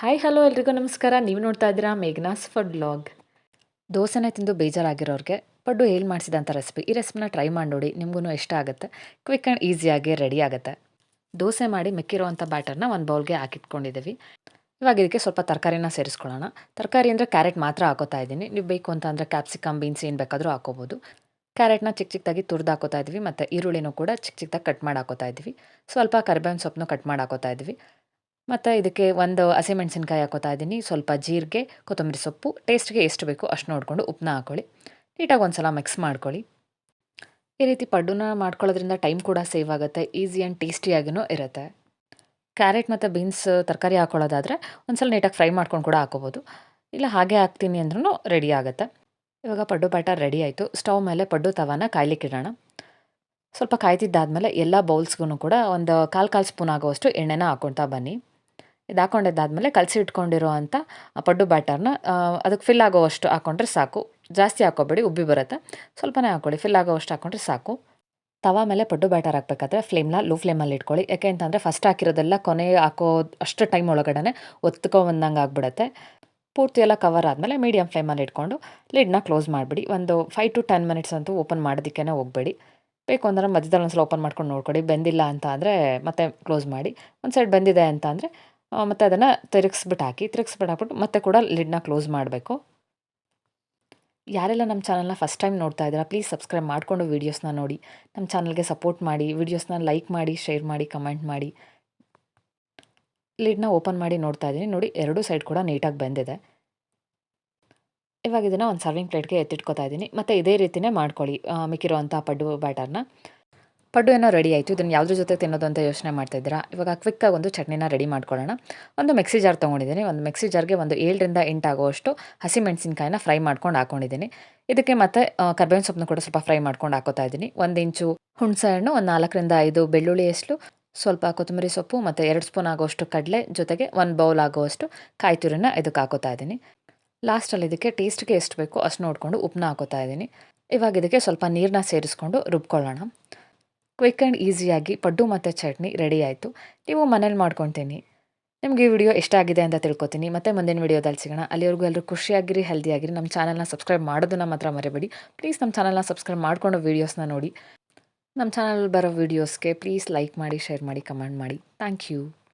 Hi hello ಎಲ್ರಿಗೂ ನಮಸ್ಕಾರ. ನೀವು ನೋಡ್ತಾ ಇದ್ದೀರಾ ಮೇಘ್ನಾಸ್ ಫುಡ್ ಬ್ಲಾಗ್ ದೋಸೆನೇ ತಿಂದು ಬೇಜಾರಾಗಿರೋರಿಗೆ ಪಡ್ಡು ಹೇಳಿ ಮಾಡಿಸಿದಂಥ ರೆಸಿಪಿ ಈ ರೆಸಿಪಿನ ಟ್ರೈ ಮಾಡಿ ನೋಡಿ ನಿಮಗೂ ಇಷ್ಟ ಆಗುತ್ತೆ. ಕ್ವಿಕ್ ಆ್ಯಂಡ್ ಈಸಿಯಾಗಿ ರೆಡಿ ಆಗುತ್ತೆ. ದೋಸೆ ಮಾಡಿ ಮೆಕ್ಕಿರುವಂಥ ಬ್ಯಾಟರ್ನ ಒಂದು ಬೌಲ್ಗೆ ಹಾಕಿಟ್ಕೊಂಡಿದ್ದೀವಿ ಇವಾಗ ಇದಕ್ಕೆ ಸ್ವಲ್ಪ ತರಕಾರಿನ ಸೇರಿಸ್ಕೊಳ್ಳೋಣ. ತರಕಾರಿ ಅಂದರೆ ಕ್ಯಾರೆಟ್ ಮಾತ್ರ ಹಾಕೋತಾ ಇದ್ದೀನಿ. ನೀವು ಬೇಕು ಅಂತ ಅಂದರೆ ಕ್ಯಾಪ್ಸಿಕಮ್ ಬೀನ್ಸ್ ಏನು ಬೇಕಾದರೂ ಹಾಕೋಬೋದು. ಕ್ಯಾರೆಟ್ನ ಚಿಕ್ಕ ಚಿಕ್ಕದಾಗಿ ತುರ್ದು ಹಾಕೋತಾ ಇದ್ವಿ ಮತ್ತು ಈರುಳ್ಳಿನೂ ಕೂಡ ಚಿಕ್ಕ ಚಿಕ್ಕದಾಗಿ ಕಟ್ ಮಾಡಿ ಹಾಕೋತಾ ಇದ್ವಿ ಸ್ವಲ್ಪ ಕರಿಬೇವಿನ ಸೊಪ್ಪನ್ನು ಕಟ್ ಮಾಡಿ ಹಾಕೋತಾ ಇದ್ವಿ ಮತ್ತು ಇದಕ್ಕೆ ಒಂದು ಹಸಿಮೆಣಸಿನ್ಕಾಯಿ ಹಾಕೋತಾ ಇದ್ದೀನಿ. ಸ್ವಲ್ಪ ಜೀರಿಗೆ, ಕೊತ್ತಂಬರಿ ಸೊಪ್ಪು. ಟೇಸ್ಟ್ಗೆ ಎಷ್ಟು ಬೇಕು ಅಷ್ಟು ನೋಡಿಕೊಂಡು ಉಪ್ಪನ್ನ ಹಾಕೊಳ್ಳಿ. ನೀಟಾಗಿ ಒಂದು ಸಲ ಮಿಕ್ಸ್ ಮಾಡ್ಕೊಳ್ಳಿ. ಈ ರೀತಿ ಪಡ್ಡುನ ಮಾಡ್ಕೊಳ್ಳೋದ್ರಿಂದ ಟೈಮ್ ಕೂಡ ಸೇವ್ ಆಗುತ್ತೆ. ಈಸಿ ಆ್ಯಂಡ್ ಟೇಸ್ಟಿಯಾಗಿಯೂ ಇರುತ್ತೆ. ಕ್ಯಾರೆಟ್ ಮತ್ತು ಬೀನ್ಸ್ ತರಕಾರಿ ಹಾಕೊಳ್ಳೋದಾದರೆ ಒಂದ್ಸಲ ನೀಟಾಗಿ ಫ್ರೈ ಮಾಡ್ಕೊಂಡು ಕೂಡ ಹಾಕೋಬೋದು. ಇಲ್ಲ ಹಾಗೆ ಹಾಕ್ತೀನಿ ಅಂದ್ರೂ ರೆಡಿ ಆಗುತ್ತೆ. ಇವಾಗ ಪಡ್ಡು ಬ್ಯಾಟರ್ ರೆಡಿ ಆಯಿತು. ಸ್ಟವ್ ಮೇಲೆ ಪಡ್ಡು ತವಾನ ಕಾಯ್ಲಿಕ್ಕಿಡೋಣ ಸ್ವಲ್ಪ ಕಾಯ್ತಿದ್ದಾದಮೇಲೆ ಎಲ್ಲ ಬೌಲ್ಸ್ಗೂ ಕೂಡ ಒಂದು ಕಾಲು ಕಾಲು ಸ್ಪೂನ್ ಆಗೋವಷ್ಟು ಎಣ್ಣೆನ ಹಾಕ್ಕೊಳ್ತಾ ಬನ್ನಿ. ಇದು ಹಾಕೊಂಡಿದ್ದಾದಮೇಲೆ ಕಲಸಿ ಇಟ್ಕೊಂಡಿರೋ ಅಂಥ ಪಡ್ಡು ಬ್ಯಾಟರ್ನ ಅದಕ್ಕೆ ಫಿಲ್ ಆಗೋವಷ್ಟು ಹಾಕ್ಕೊಂಡ್ರೆ ಸಾಕು. ಜಾಸ್ತಿ ಹಾಕೋಬೇಡಿ, ಉಬ್ಬಿ ಬರುತ್ತೆ. ಸ್ವಲ್ಪನೇ ಹಾಕ್ಕೊಳ್ಳಿ ಫಿಲ್ ಆಗೋವಷ್ಟು ಹಾಕ್ಕೊಂಡ್ರೆ ಸಾಕು. ತವಾ ಮೇಲೆ ಪಡ್ಡು ಬ್ಯಾಟರ್ ಹಾಕ್ಬೇಕಾದ್ರೆ ಫ್ಲೇಮ್ನ ಲೋ ಫ್ಲೇಮಲ್ಲಿ ಇಟ್ಕೊಳ್ಳಿ. ಯಾಕೆ ಅಂತಂದರೆ ಫಸ್ಟ್ ಹಾಕಿರೋದೆಲ್ಲ ಕೊನೆ ಹಾಕೋ ಅಷ್ಟು ಟೈಮ್ ಒಳಗಡೆ ಒತ್ಕೊ ಬಂದಂಗೆ ಆಗಿಬಿಡತ್ತೆ. ಪೂರ್ತಿ ಎಲ್ಲ ಕವರ್ ಆದಮೇಲೆ ಮೀಡಿಯಮ್ ಫ್ಲೇಮಲ್ಲಿ ಇಟ್ಕೊಂಡು ಲಿಡ್ನ ಕ್ಲೋಸ್ ಮಾಡಿಬಿಡಿ. ಒಂದು ಫೈವ್ ಟು ಟೆನ್ ಮಿನಿಟ್ಸ್ ಅಂತೂ ಓಪನ್ ಮಾಡೋದಕ್ಕೇ ಹೋಗಬೇಡಿ. ಬೇಕು ಅಂದರೆ ಮಧ್ಯದಲ್ಲಿ ಒಂದು ಸಲ ಓಪನ್ ಮಾಡ್ಕೊಂಡು ನೋಡ್ಕೊಳ್ಳಿ. ಬೆಂದಿಲ್ಲ ಅಂತ ಅಂದರೆ ಮತ್ತೆ ಕ್ಲೋಸ್ ಮಾಡಿ. ಒಂದು ಸೈಡ್ ಬೆಂದಿದೆ ಅಂತ ಅಂದರೆ ಮತ್ತು ಅದನ್ನು ತಿರುಗಿಸ್ಬಿಟ್ಟು ಹಾಕಿ ತಿರುಗಿಸ್ಬಿಟ್ಟು ಹಾಕ್ಬಿಟ್ಟು ಮತ್ತೆ ಕೂಡ ಲಿಡ್ನ ಕ್ಲೋಸ್ ಮಾಡಬೇಕು. ಯಾರೆಲ್ಲ ನಮ್ಮ ಚಾನಲ್ನ ಫಸ್ಟ್ ಟೈಮ್ ನೋಡ್ತಾ ಇದ್ದೀರಾ, ಪ್ಲೀಸ್ ಸಬ್ಸ್ಕ್ರೈಬ್ ಮಾಡಿಕೊಂಡು ವೀಡಿಯೋಸ್ನ ನೋಡಿ. ನಮ್ಮ ಚಾನಲ್ಗೆ ಸಪೋರ್ಟ್ ಮಾಡಿ, ವೀಡಿಯೋಸ್ನ ಲೈಕ್ ಮಾಡಿ, ಶೇರ್ ಮಾಡಿ, ಕಮೆಂಟ್ ಮಾಡಿ. ಲಿಡ್ನ ಓಪನ್ ಮಾಡಿ ನೋಡ್ತಾ ಇದ್ದೀನಿ. ನೋಡಿ, ಎರಡೂ ಸೈಡ್ ಕೂಡ ನೀಟಾಗಿ ಬಂದಿದೆ. ಇವಾಗ ಇದನ್ನು ಒಂದು ಸರ್ವಿಂಗ್ ಪ್ಲೇಟ್ಗೆ ಎತ್ತಿಟ್ಕೊತಾ ಇದ್ದೀನಿ. ಮತ್ತು ಇದೇ ರೀತಿಯೇ ಮಾಡ್ಕೊಳ್ಳಿ ಮಿಕ್ಕಿರುವಂಥ ಪಡ್ಡು ಬ್ಯಾಟರ್ನ ಪಡ್ಡು ಏನೋ ರೆಡಿ ಆಯಿತು. ಇದನ್ನು ಯಾವುದ್ರ ಜೊತೆ ತಿನ್ನೋದು ಅಂತ ಯೋಚನೆ ಮಾಡ್ತಾಯಿದ್ದೀರಾ ಇವಾಗ ಕ್ವಿಕ್ಕಾಗಿ ಒಂದು ಚಟ್ನಿನ ರೆಡಿ ಮಾಡ್ಕೊಳ್ಳೋಣ. ಒಂದು ಮಿಕ್ಸಿ ಜಾರ್ ತೊಗೊಂಡಿದ್ದೀನಿ. ಒಂದು ಮಿಕ್ಸಿ ಜಾರ್ಗೆ ಒಂದು ಏಳರಿಂದ ಎಂಟು ಆಗುವಷ್ಟು ಹಸಿಮೆಣಸಿನ್ಕಾಯಿನ ಫ್ರೈ ಮಾಡ್ಕೊಂಡು ಹಾಕೊಂಡಿದ್ದೀನಿ. ಇದಕ್ಕೆ ಮತ್ತೆ ಕರ್ಬೇವಿನ ಸೊಪ್ಪನ್ನು ಕೂಡ ಸ್ವಲ್ಪ ಫ್ರೈ ಮಾಡ್ಕೊಂಡು ಹಾಕೋತಾ ಇದ್ದೀನಿ. ಒಂದು ಇಂಚು ಹುಣಸೆ ಹಣ್ಣು, ಒಂದು ನಾಲ್ಕರಿಂದ ಐದು ಬೆಳ್ಳುಳ್ಳಿ ಎಷ್ಟು ಸ್ವಲ್ಪ ಕೊತ್ತಂಬರಿ ಸೊಪ್ಪು ಮತ್ತು ಎರಡು ಸ್ಪೂನ್ ಆಗೋಷ್ಟು ಕಡಲೆ ಜೊತೆಗೆ ಒಂದು ಬೌಲ್ ಆಗೋವಷ್ಟು ಕಾಯಿ ತುರಿನ ಇದಕ್ಕೆ ಹಾಕೋತಾ ಇದ್ದೀನಿ. ಲಾಸ್ಟಲ್ಲಿ ಇದಕ್ಕೆ ಟೇಸ್ಟ್ಗೆ ಎಷ್ಟು ಬೇಕೋ ಅಷ್ಟು ನೋಡಿಕೊಂಡು ಉಪ್ಪನ್ನ ಹಾಕೋತಾ ಇದ್ದೀನಿ. ಇವಾಗ ಇದಕ್ಕೆ ಸ್ವಲ್ಪ ನೀರನ್ನ ಸೇರಿಸ್ಕೊಂಡು ರುಬ್ಕೊಳ್ಳೋಣ. ಕ್ವಿಕ್ ಆ್ಯಂಡ್ ಈಸಿಯಾಗಿ ಪಡ್ಡು ಮತ್ತು ಚಟ್ನಿ ರೆಡಿ ಆಯಿತು. ನೀವು ಮನೇಲಿ ಮಾಡ್ಕೊತೀನಿ. ನಿಮಗೆ ಈ ವಿಡಿಯೋ ಇಷ್ಟ ಆಗಿದೆ ಅಂತ ತಿಳ್ಕೊತೀನಿ. ಮತ್ತೆ ಮುಂದಿನ ವಿಡಿಯೋದಲ್ಲಿ ಸಿಗೋಣ. ಅಲ್ಲಿವರೆಗೂ ಎಲ್ಲರೂ ಖುಷಿಯಾಗಿರಿ ಹೆಲ್ದಿಯಾಗಿರಿ ನಮ್ಮ ಚಾನಲ್ನ ಸಬ್ಸ್ಕ್ರೈಬ್ ಮಾಡೋದನ್ನ ಮಾತ್ರ ಮರಿಬೇಡಿ. ಪ್ಲೀಸ್ ನಮ್ಮ ಚಾನಲ್ನ ಸಬ್ಸ್ಕ್ರೈಬ್ ಮಾಡಿಕೊಂಡು ವೀಡಿಯೋಸ್ನ ನೋಡಿ. ನಮ್ಮ ಚಾನಲ್ ಬರೋ ವೀಡಿಯೋಸ್ಗೆ ಪ್ಲೀಸ್ ಲೈಕ್ ಮಾಡಿ ಶೇರ್ ಮಾಡಿ ಕಮೆಂಟ್ ಮಾಡಿ. Thank you